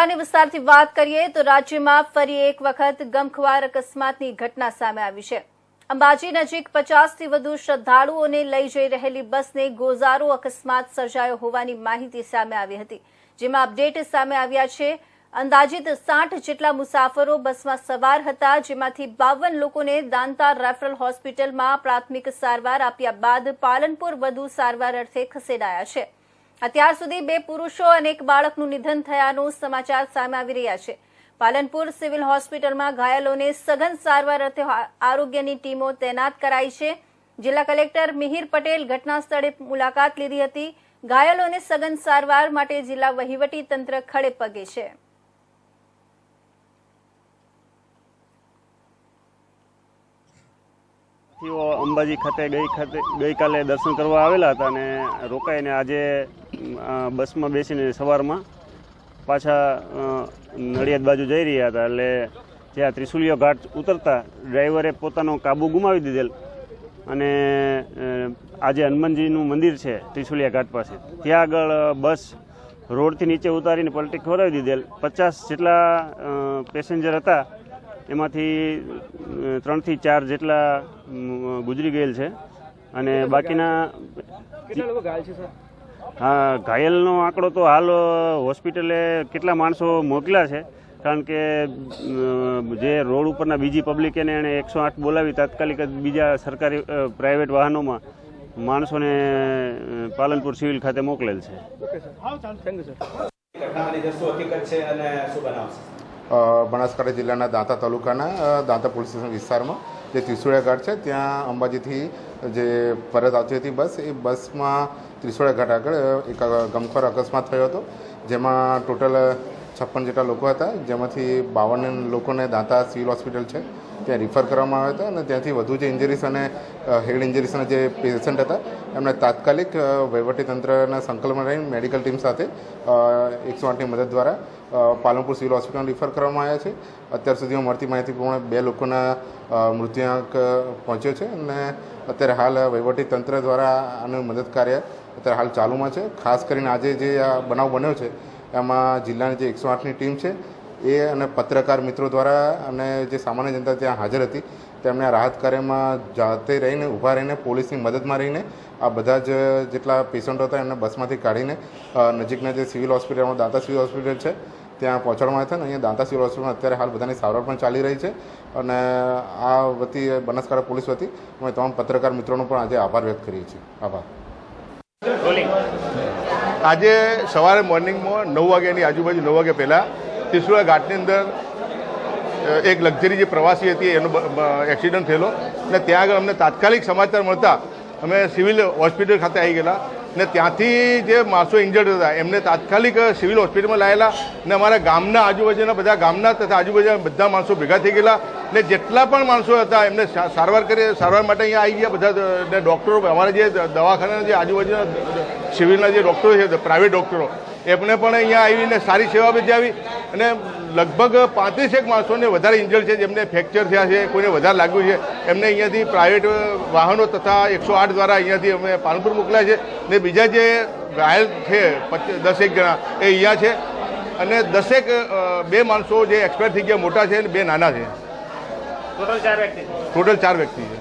વિસ્તારથી વાત કરીએ તો રાજ્યમાં ફરી એક વખત ગમખવાર અકસ્માતની ઘટના સામે આવી છે. અંબાજી નજીક પચાસથી વધુ શ્રદ્ધાળુઓને લઈ જઈ રહેલી બસને ગોઝારો અકસ્માત સર્જાયો હોવાની માહિતી સામે આવી હતી. જેમાં અપડેટ સામે આવ્યા છે. અંદાજિત સાઠ જેટલા મુસાફરો બસમાં સવાર હતા, જેમાંથી બાવન લોકોને દાંતા રેફરલ હોસ્પિટલમાં પ્રાથમિક સારવાર આપ્યા બાદ પાલનપુર વધુ સારવાર અર્થે ખસેડાયા છે. અત્યાર સુધી બે પુરુષો અને એક બાળકનું નિધન થયાનું સમાચાર સામે આવી રહ્યા છે. પાલનપુર સિવિલ હોસ્પિટલમાં ઘાયલોને સઘન સારવાર અર્થે આરોગ્યની ટીમો તૈનાત કરાઈ છે. જિલ્લા કલેક્ટર મિહિર પટેલ ઘટના સ્થળે મુલાકાત લીધી હતી. ઘાયલોને સઘન સારવાર માટે જિલ્લા વહીવટી તંત્ર ખડે પગે છે. અંબાજી ખાતે ગઈ ખાતે ગઈકાલે દર્શન કરવા આવેલા હતા અને રોકાઈને આજે બસમાં બેસીને સવારમાં પાછા નડિયાદ બાજુ જઈ રહ્યા હતા. એટલે જ્યાં ત્રિશુલિયો ઘાટ ઉતરતા ડ્રાઈવરે પોતાનો કાબુ ગુમાવી દીધેલ. અને આજે હનુમાનજીનું મંદિર છે ત્રિશુલિયા ઘાટ પાસે. ત્યાં આગળ બસ રોડથી નીચે ઉતારીને પલટી ખોરાવી દીધેલ. પચાસ જેટલા પેસેન્જર હતા. એમાંથી ત્રણથી ચાર જેટલા ગુજરી ગયેલ છે. અને બાકીના હા, ઘાયલનો આંકડો તો હાલ હોસ્પિટલે કેટલા માણસો મોકલ્યા છે? કારણ કે જે રોડ ઉપરના બીજી પબ્લિક એને એણે એકસો આઠ બોલાવી, તાત્કાલિક જ બીજા સરકારી પ્રાઇવેટ વાહનોમાં માણસોને પાલનપુર સિવિલ ખાતે મોકલેલ છે. બનાસકાંઠા જિલ્લાના દાંતા તાલુકાના દાંતા પોલીસ સ્ટેશન વિસ્તારમાં, જે ત્રિશુળિયા ઘાટ છે, ત્યાં અંબાજીથી જે પરત આવતી હતી બસ, એ બસમાં ત્રિશુળિયા ઘાટ આગળ એક ગમખોર અકસ્માત થયો હતો, જેમાં ટોટલ છપ્પન જેટલા લોકો હતા, જેમાંથી બાવન લોકોને દાંતા સિવિલ હોસ્પિટલ છે, ત્યાં રિફર કરવામાં આવ્યા હતા અને ત્યાંથી વધુ જે ઇન્જરીસ અને હેડ ઇન્જરીસના જે પેશન્ટ હતા, એમને તાત્કાલિક વહીવટીતંત્રના સંકલનમાં રહીને મેડિકલ ટીમ સાથે એકસો આઠની મદદ દ્વારા પાલનપુર સિવિલ હોસ્પિટલ રિફર કરવામાં આવ્યા છે. અત્યાર સુધીમાં મળતી માહિતી પ્રમાણે બે લોકોના મૃત્યુઆંક પહોંચ્યો છે અને અત્યારે હાલ વહીવટી તંત્ર દ્વારા આનું મદદ કાર્ય અત્યારે હાલ ચાલુમાં છે. ખાસ કરીને આજે જે આ બનાવ બન્યો છે એમાં જિલ્લાની જે એકસો આઠની ટીમ છે, એ અને પત્રકાર મિત્રો દ્વારા અને જે સામાન્ય જનતા ત્યાં હાજર હતી, તેમણે આ રાહત કાર્યમાં જાતે રહીને, ઊભા રહીને, પોલીસની મદદમાં રહીને, આ બધા જ જેટલા પેશન્ટો હતા એમને બસમાંથી કાઢીને નજીકના જે સિવિલ હોસ્પિટલમાં, દાંતા સિવિલ હોસ્પિટલ છે, ત્યાં પહોંચાડવામાં હતા અને અહીંયા દાંતા સિવિલ હોસ્પિટલમાં અત્યારે હાલ બધાની સારવાર પણ ચાલી રહી છે અને આ વતી, બનાસકાંઠા પોલીસ વતી અમે તમામ પત્રકાર મિત્રોનો પણ આજે આભાર વ્યક્ત કરીએ છીએ. આભાર. આજે સવારે મોર્નિંગમાં નવ વાગ્યાની આજુબાજુ નવ વાગ્યા પહેલાં ત્રિશુળા ઘાટની અંદર એક લક્ઝરી જે પ્રવાસી હતી એનો એક્સિડન્ટ થયેલો. અને ત્યાં આગળ અમને તાત્કાલિક સમાચાર મળતા અમે સિવિલ હોસ્પિટલ ખાતે આવી ગયેલા. ને ત્યાંથી જે માણસો ઇન્જર્ડ હતા, એમને તાત્કાલિક સિવિલ હોસ્પિટલમાં લાવેલા ને અમારા ગામના આજુબાજુના બધા ગામના તથા આજુબાજુના બધા માણસો ભેગા થઈ ગયેલા. ને જેટલા પણ માણસો હતા, એમને સારવાર કરી, સારવાર માટે અહીંયા આવી ગયા બધા ને ડૉક્ટરો અમારા જે દવાખાના જે આજુબાજુના સિવિલના જે ડૉક્ટરો છે પ્રાઇવેટ ડૉક્ટરો એમને પણ અહીંયા આવીને સારી સેવા બજાવી અને લગભગ પાંત્રીસેક માણસોને વધારે ઇન્જર્ડ છે જેમને ફ્રેક્ચર થયા છે કોઈને વધારે લાગ્યું છે એમને અહીંયાથી પ્રાઇવેટ વાહનો તથા એકસો આઠ દ્વારા અહીંયાથી અમે પાલનપુર મોકલ્યા છે ને બીજા જે ઘાયલ છે દસેક જણા એ અહીંયા છે અને દસેક બે માણસો જે એક્સપાયર થઈ ગયા મોટા છે અને બે નાના છે. ટોટલ ચાર વ્યક્તિ છે.